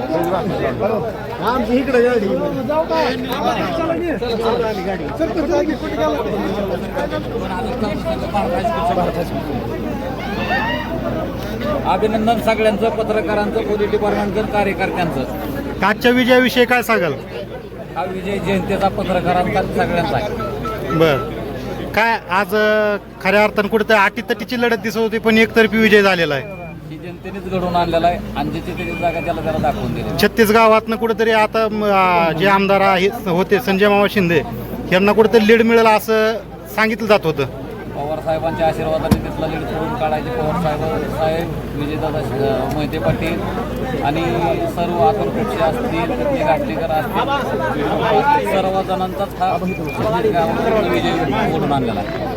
आमची इकडे गाडी अभिनंदन सगळ्यांचं पत्रकारांचं पोलीस डिपार्टमेंटचं कार्यकर्त्यांचं. आजच्या विजयाविषयी काय सांगाल? हा विजय जयंतीचा पत्रकारांचा सगळ्यांचा आहे. बर. काय आज खऱ्या अर्थानं कुठे अटीतटीची लढत दिसत होती पण एकतर्फी विजय झालेला आहे. ही जनतेनेच घडवून आणलेला आहे. आणि ज्याची त्याची जागा त्याला त्याला दाखवून दिली छत्तीस गावातनं कुठेतरी आता म, जे आमदार आहे होते संजय मामा शिंदे यांना कुठेतरी लीड मिळेल असं सांगितलं जात होतं. पवार साहेबांच्या आशीर्वादाने तिथला लीड करून काढायचे पवार साहेब साहेब विजयदादा अं, मोहिते पाटील आणि सर्व अतुल खुपशे असतील तिथले घाटलेकर असतील सर्व जणांचाच हा विजय बोलून आणलेला आहे.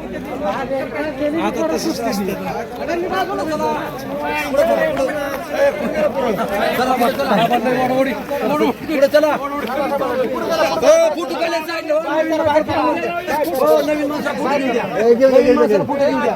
आता तसंच माणसं चला पहिली द्या. नवीन माणसाला पुढे येऊ द्या.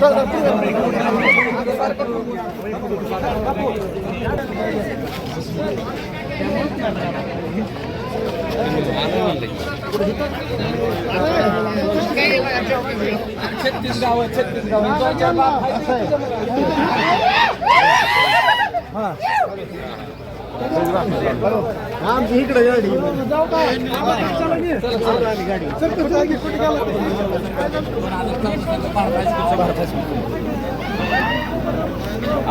पहिलं सरका साईडची. पहिली साईडला सरका आमची इकडे गाडी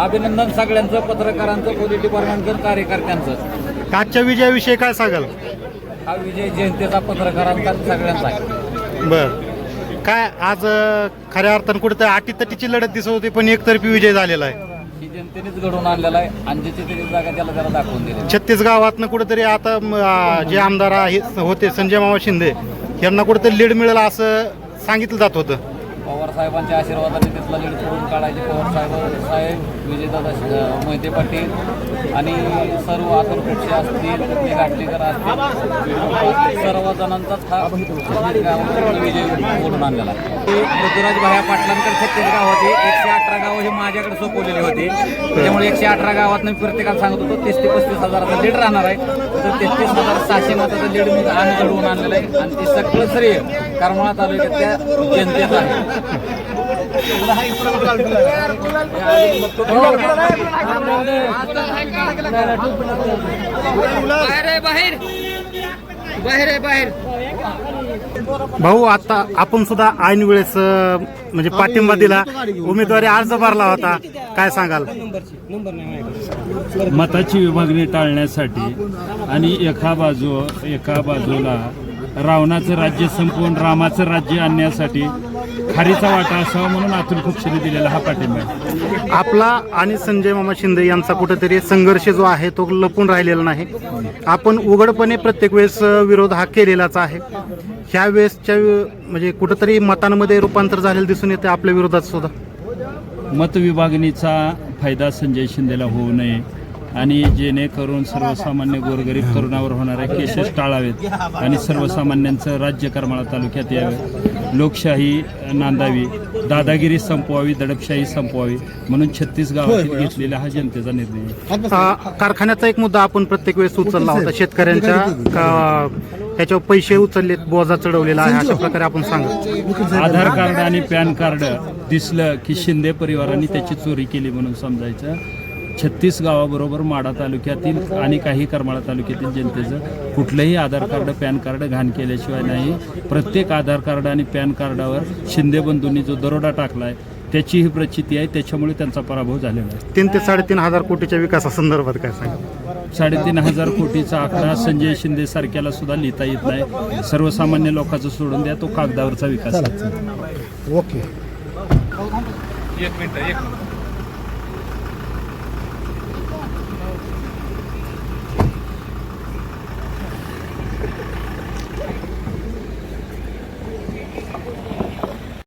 अभिनंदन सगळ्यांचं पत्रकारांचं पोलीस डिपार्टमेंटचं कार्यकर्त्यांचं. आजच्या विजयाविषयी काय सांगाल? हा विजय जयंतीचा पत्रकारांचा सगळ्यांचा आहे. बर. काय आज अं, खऱ्या अर्थानं कुठं अटीतटीची लढत दिसत होती पण एकतर्फी विजय झालेला आहे. जनतेनेच घडवून आणलेला आहे. आणि ज्याची त्याची जागा त्याला त्याला दाखवून दिली छत्तीस गावातनं कुठेतरी आता म, आ, जे आमदार आहे होते संजय मामा शिंदे यांना कुठेतरी लीड मिळेल असं सांगितलं जात होतं. पवार साहेबांच्या आशीर्वादाने तिथला लीड तोडून काढायचे पवार साहेब साहेब विजयदादा मोहिते पाटील आणि सर्व अतुल खुपशे असतील तिथले घाटलेकर असतील सर्व जणांचाच हा गावात विजय बोलून आणलेला आहे. ते ऋतुराज भाया पाटलांकडे छत्तीस गाव होते. एकशे अठरा गाव हे माझ्याकडे सोपवलेले होते. त्यामुळे एकशे अठरा गावात मी प्रत्येकाला सांगत होतो तीस ते पस्तीस हजाराचा लीड राहणार आहे. तर तेहतीस हजार सहाशे मताचं लीड मी आम्ही घडवून आणलेलं आहे. आणि ते सगळं श्रेय करमाळा तालुक्यातल्या जनतेचं आहे. भाऊ आता आपण सुद्धा ऐन वेळेस म्हणजे पाठिंबा दिला. उमेदवारी अर्ज भरला होता. काय सांगाल? मताची विभागणी टाळण्यासाठी आणि एका बाजू एका बाजूला रावणाचं राज्य संपवून रामाचं राज्य आणण्यासाठी खारीचा वाटा असावा म्हणून अतुल खुपशेने दिलेला हा पाठिंबा आहे. आपला आणि संजय मामा शिंदे यांचा कुठेतरी संघर्ष जो आहे तो लपून राहिलेला नाही. आपण उघडपणे प्रत्येक वेळेस विरोध हा केलेलाच आहे. ह्या वेळेसच्या म्हणजे कुठेतरी मतांमध्ये रूपांतर झालेलं दिसून येते आपल्या विरोधात सुद्धा. मतविभागणीचा फायदा संजय शिंदेला होऊ नये आणि जेणेकरून सर्वसामान्य गोरगरीब तरुणावर होणारे केसेस टाळावेत आणि सर्वसामान्यांचं राज्य करमाळा तालुक्यात यावे. लोकशाही नांदावी दादागिरी संपवावी दडपशाही संपवावी म्हणून छत्तीस गावातील घेतलेला हा जनतेचा निर्णय कारखान्याचा एक मुद्दा आपण प्रत्येक वेळेस उचलला होता. शेतकऱ्यांच्या त्याच्यावर पैसे उचललेत बोजा चढवलेला आहे अशा प्रकारे आपण सांगा. आधार कार्ड आणि पॅन कार्ड दिसलं की शिंदे परिवाराने त्याची चोरी केली म्हणून समजायचं. छत्तीस गावाबरोबर माडा तालुक्यातील आणि काही करमाळा तालुक्यातील जनतेचं कुठलंही आधार कार्ड पॅन कार्ड घाण केल्याशिवाय नाही. प्रत्येक आधार कार्ड आणि पॅन कार्डावर शिंदे बंधूंनी जो दरोडा टाकलाय त्याची ही प्रचिती आहे. त्याच्यामुळे त्यांचा पराभव झालेला आहे. तीन ते साडेतीन हजार कोटीच्या विकासासंदर्भात काय सांगा? साडेतीन हजार कोटीचा आकडा संजय शिंदे सारख्याला सुद्धा लिहिता येत नाही. सर्वसामान्य लोकांचं सोडून द्या तो कागदावरचा विकास आहे. ओके. एक मिनिट एक मिनिट.